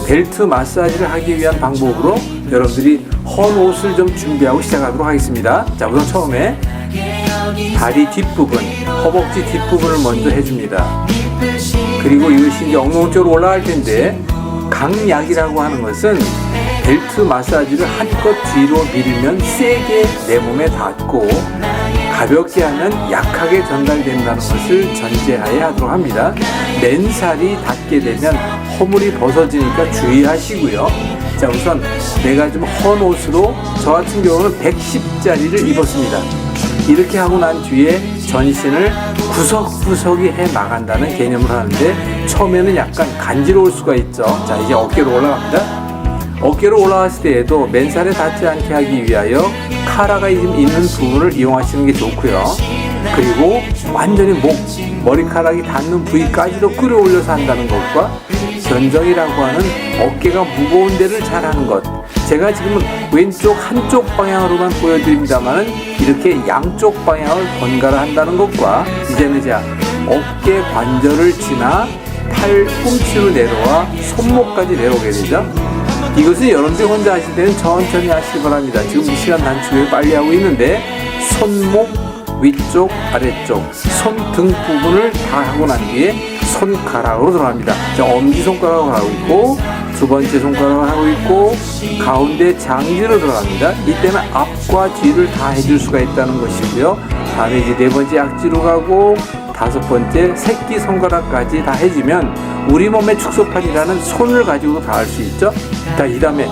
그 벨트 마사지를 하기 위한 방법으로 여러분들이 헌 옷을 좀 준비하고 시작하도록 하겠습니다. 자, 우선 처음에 다리 뒷부분, 허벅지 뒷부분을 먼저 해줍니다. 그리고 이것이 이제 엉덩이 쪽으로 올라갈 텐데 강약이라고 하는 것은 벨트 마사지를 한껏 뒤로 밀면 세게 내 몸에 닿고 가볍게 하면 약하게 전달된다는 것을 전제하에 하도록 합니다. 맨살이 닿게 되면 허물이 벗어지니까 주의하시고요. 자, 우선 내가 좀 헌 옷으로 저 같은 경우는 110짜리를 입었습니다. 이렇게 하고 난 뒤에 전신을 구석구석이 해 나간다는 개념을 하는데 처음에는 약간 간지러울 수가 있죠. 자, 이제 어깨로 올라갑니다. 어깨로 올라갔을 때에도 맨살에 닿지 않게 하기 위하여 카라가 있는 부분을 이용하시는 게 좋고요. 그리고 완전히 목, 머리카락이 닿는 부위까지도 끌어올려서 한다는 것과 견정이라고 하는 어깨가 무거운 데를 잘 하는 것. 제가 지금은 왼쪽 한쪽 방향으로만 보여드립니다만은 이렇게 양쪽 방향을 번갈아 한다는 것과 이제는 자 어깨 관절을 지나 팔 꿈치로 내려와 손목까지 내려오게 되죠. 이것은 여러분들이 혼자 하실 때는 천천히 하시기 바랍니다. 지금 이 시간 단축에 빨리 하고 있는데 손목 위쪽 아래쪽 손등 부분을 다 하고 난 뒤에 손가락으로 들어갑니다. 자, 엄지 손가락을 하고 있고 두 번째 손가락을 하고 있고 가운데 장지로 들어갑니다. 이때는 앞과 뒤를 다 해줄 수가 있다는 것이고요. 다음에 이제 네 번째 약지로 가고 다섯 번째 새끼 손가락까지 다 해주면 우리 몸의 축소판이라는 손을 가지고 다 할 수 있죠. 자, 이 다음에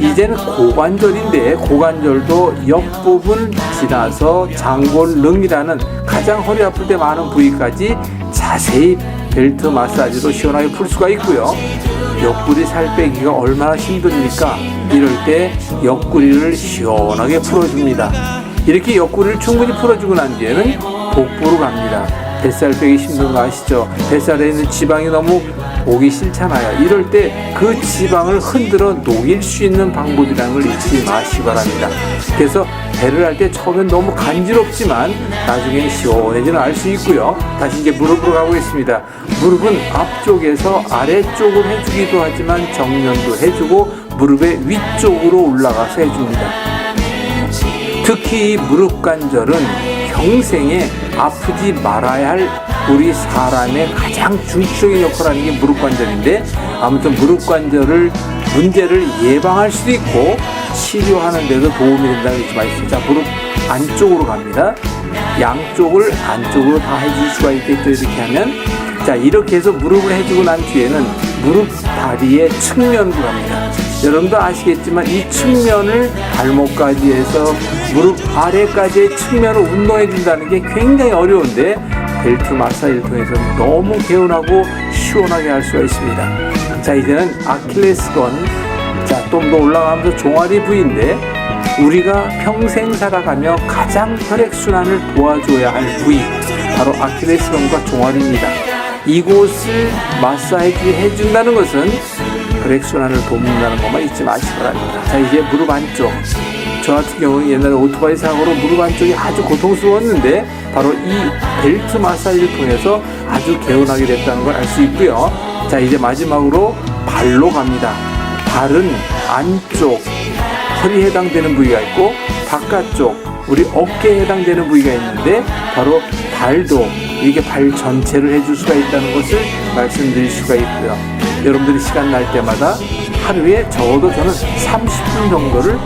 이제는 고관절인데 고관절도 옆부분 지나서 장골릉이라는 가장 허리 아플 때 많은 부위까지 자세히 벨트 마사지로 시원하게 풀 수가 있고요. 옆구리 살 빼기가 얼마나 힘듭니까? 이럴 때 옆구리를 시원하게 풀어줍니다. 이렇게 옆구리를 충분히 풀어주고 난 뒤에는 복부로 갑니다. 뱃살 빼기 힘든 거 아시죠? 뱃살에 있는 지방이 너무 보기 싫잖아요. 이럴 때 그 지방을 흔들어 녹일 수 있는 방법이라는 걸 잊지 마시기 바랍니다. 그래서 배를 할 때 처음엔 너무 간지럽지만 나중에 시원해지는 알 수 있고요. 다시 이제 무릎으로 가보겠습니다. 무릎은 앞쪽에서 아래쪽으로 해주기도 하지만 정면도 해주고 무릎의 위쪽으로 올라가서 해줍니다. 특히 이 무릎 관절은 평생에 아프지 말아야 할 우리 사람의 가장 중추적인 역할을 하는 게 무릎 관절인데 아무튼 무릎 관절을 문제를 예방할 수도 있고 치료하는 데도 도움이 된다는 것이 말이죠. 자, 무릎 안쪽으로 갑니다. 양쪽을 안쪽으로 다 해줄 수가 있겠죠. 이렇게 하면. 자, 이렇게 해서 무릎을 해주고 난 뒤에는 무릎 다리의 측면으로 갑니다. 여러분도 아시겠지만 이 측면을 발목까지 해서 무릎 아래까지의 측면을 운동해 준다는 게 굉장히 어려운데 벨트 마사지를 통해서 너무 개운하고 시원하게 할 수가 있습니다. 자, 이제는 아킬레스건. 자, 좀 더 올라가면서 종아리 부위인데 우리가 평생 살아가며 가장 혈액순환을 도와줘야 할 부위 바로 아킬레스건과 종아리입니다. 이곳을 마사지 해준다는 것은 혈액순환을 돕는다는 것만 잊지 마시기 바랍니다. 자 이제 무릎 안쪽 저 같은 경우는 옛날에 오토바이 사고로 무릎 안쪽이 아주 고통스러웠는데 바로 이 벨트 마사지를 통해서 아주 개운하게 됐다는 걸 알 수 있고요. 자 이제 마지막으로 발로 갑니다. 발은 안쪽 허리에 해당되는 부위가 있고 바깥쪽 우리 어깨에 해당되는 부위가 있는데 바로 발도 이렇게 발 전체를 해줄 수가 있다는 것을 말씀드릴 수가 있고요. 여러분들이 시간 날 때마다 하루에 적어도 저는 30분 정도를